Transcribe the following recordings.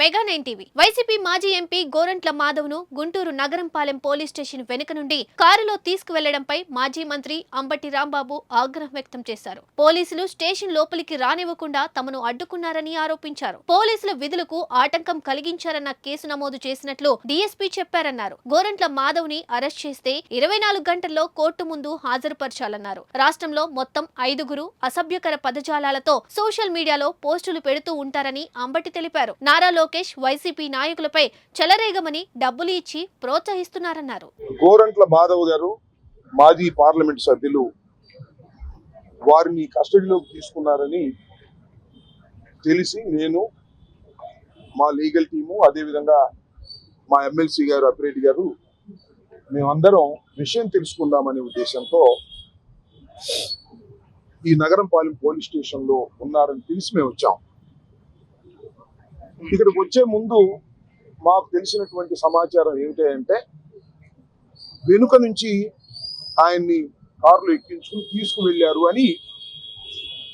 Mega nine TV. YCP మాజీ MP Gorantla మాధవ్ను Guntur Nagarampalem police station వెనుక నుండి కారులో తీసుకువెళ్ళడంపై మాజీ మంత్రి అంబటి రాంబాబు ఆగ్రహం వ్యక్తం చేశారు. పోలీసులు స్టేషన్ లోపలికి రానివ్వకుండా తమను అడ్డుకున్నారని ఆరోపించారు. పోలీసుల విధులకు ఆటంకం కలిగించారన్న కేసు నమోదు చేసినట్లు డీఎస్పీ చెప్పారన్నారు. గోరంట్ల మాధవ్ని అరెస్ట్ చేస్తే ఇరవై నాలుగు గంటల్లో కోర్టు ముందు హాజరుపరచాలన్నారు. రాష్ట్రంలో మొత్తం ఐదుగురు అసభ్యకర పదజాలాలతో సోషల్ మీడియాలో పోస్టులు పెడుతూ ఉంటారని అంబటి తెలిపారు. నారాలో లోకేష్ వైసీపీ నాయకులపై చెలరేగమని డబ్బులు ఇచ్చి ప్రోత్సహిస్తున్నారన్నారు. గోరంట్ల మాధవ్ గారు మాజీ పార్లమెంట్ సభ్యులు వారిని కస్టడీలోకి తీసుకున్నారని తెలిసి నేను మా లీగల్ టీము అదేవిధంగా మా ఎమ్మెల్సీ గారు అప్పిరెడ్డి గారు మేమందరం విషయం తెలుసుకుందామనే ఉద్దేశంతో ఈ నగరంపాలెం పోలీస్ స్టేషన్లో ఉన్నారని తెలిసి మేము వచ్చాం. ఇక్కడికి వచ్చే ముందు మాకు తెలిసినటువంటి సమాచారం ఏమిటి అంటే వెనుక నుంచి ఆయన్ని కారులో ఎక్కించుకుని తీసుకువెళ్ళారు అని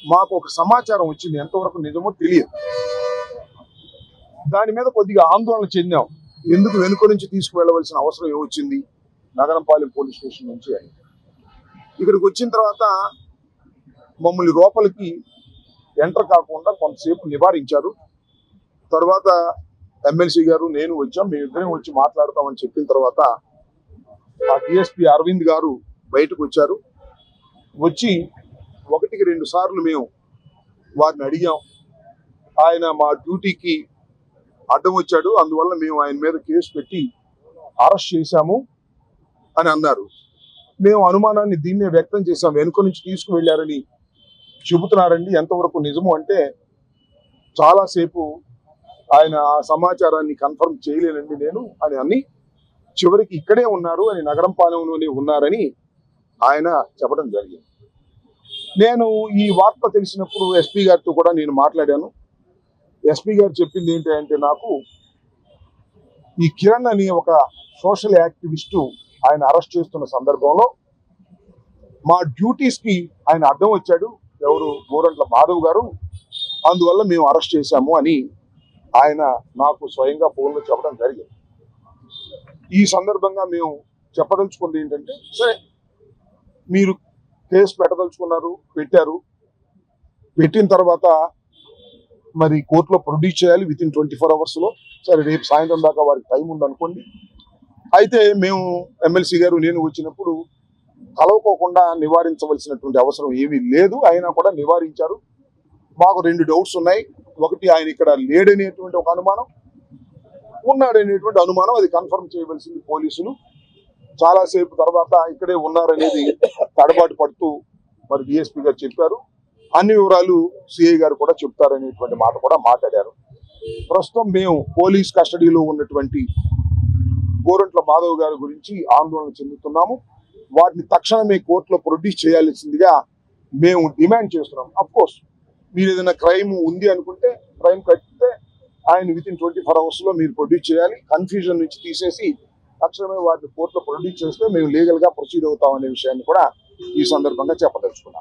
మాకు ఒక సమాచారం వచ్చింది. ఎంతవరకు నిజమో తెలియదు. దాని మీద కొద్దిగా ఆందోళన చెందాం. ఎందుకు వెనుక నుంచి తీసుకువెళ్ళవలసిన అవసరం ఏమొచ్చింది? నగరంపాలెం పోలీస్ స్టేషన్ నుంచి అని. ఇక్కడికి వచ్చిన తర్వాత మమ్మల్ని లోపలికి ఎంటర్ కాకుండా కొంతసేపు నివారించారు. తర్వాత ఎమ్మెల్సీ గారు నేను వచ్చాం మేమిద్దరం వచ్చి మాట్లాడతామని చెప్పిన తర్వాత ఆ డిఎస్పి అరవింద్ గారు బయటకు వచ్చారు. వచ్చి ఒకటికి రెండు సార్లు మేము వారిని అడిగాం. ఆయన మా డ్యూటీకి అడ్డం వచ్చాడు. అందువల్ల మేము ఆయన మీద కేసు పెట్టి అరెస్ట్ చేశాము అని అన్నారు. మేము అనుమానాన్ని దీన్నే వ్యక్తం చేశాం. వెనుక నుంచి తీసుకువెళ్ళారని చెబుతున్నారండి. ఎంతవరకు నిజము అంటే చాలాసేపు ఆయన ఆ సమాచారాన్ని కన్ఫర్మ్ చేయలేనండి నేను. అని అన్ని చివరికి ఇక్కడే ఉన్నారు అని నగరం పాలెంలోనే ఉన్నారని ఆయన చెప్పడం జరిగింది. నేను ఈ వార్త తెలిసినప్పుడు ఎస్పీ గారితో కూడా నేను మాట్లాడాను. ఎస్పీ గారు చెప్పింది ఏంటి అంటే నాకు ఈ కిరణ్ అనే ఒక సోషల్ యాక్టివిస్టు ఆయన అరెస్ట్ చేస్తున్న సందర్భంలో మా డ్యూటీస్కి ఆయన అడ్డం వచ్చాడు. ఎవరు? గోరంట్ల మాధవ్ గారు. అందువల్ల మేము అరెస్ట్ చేశాము అని ఆయన నాకు స్వయంగా ఫోన్లో చెప్పడం జరిగింది. ఈ సందర్భంగా మేము చెప్పదలుచుకుంది ఏంటంటే సరే మీరు కేసు పెట్టదలుచుకున్నారు పెట్టారు. పెట్టిన తర్వాత మరి కోర్టులో ప్రొడ్యూస్ చేయాలి విత్ ఇన్ ట్వంటీ ఫోర్ అవర్స్లో సరే రేపు సాయంత్రం దాకా వారికి టైం ఉందనుకోండి. అయితే మేము ఎమ్మెల్సీ గారు నేను వచ్చినప్పుడు కలవకోకుండా నివారించవలసినటువంటి అవసరం ఏమీ లేదు. అయినా కూడా నివారించారు. మాకు రెండు డౌట్స్ ఉన్నాయి. ఒకటి ఆయన ఇక్కడ లేడనేటువంటి ఒక అనుమానం ఉన్నాడనేటువంటి అనుమానం అది కన్ఫర్మ్ చేయవలసింది పోలీసులు. చాలాసేపు తర్వాత ఇక్కడే ఉన్నారనేది తడబాటు పడుతూ మరి డిఎస్పీ గారు చెప్పారు. అన్ని వివరాలు సిఐ గారు కూడా చెప్తారనేటువంటి మాట కూడా మాట్లాడారు. ప్రస్తుతం మేము పోలీస్ కస్టడీలో ఉన్నటువంటి గోరంట్ల మాధవ్ గారి గురించి ఆందోళన చెందుతున్నాము. వాటిని తక్షణమే కోర్టులో ప్రొడ్యూస్ చేయాల్సిందిగా మేము డిమాండ్ చేస్తున్నాం. అఫ్ కోర్స్ మీరు ఏదైనా క్రైమ్ ఉంది అనుకుంటే క్రైమ్ కట్టితే ఆయన విత్ ఇన్ ట్వంటీ ఫోర్ అవర్స్లో మీరు ప్రొడ్యూస్ చేయాలి. కన్ఫ్యూజన్ నుంచి తీసేసి తక్షణమే వాటిని కోర్టులో ప్రొడ్యూస్ చేస్తే మేము లీగల్గా ప్రొసీడ్ అవుతాం అనే విషయాన్ని కూడా ఈ సందర్భంగా చెప్పదలుచుకున్నాం.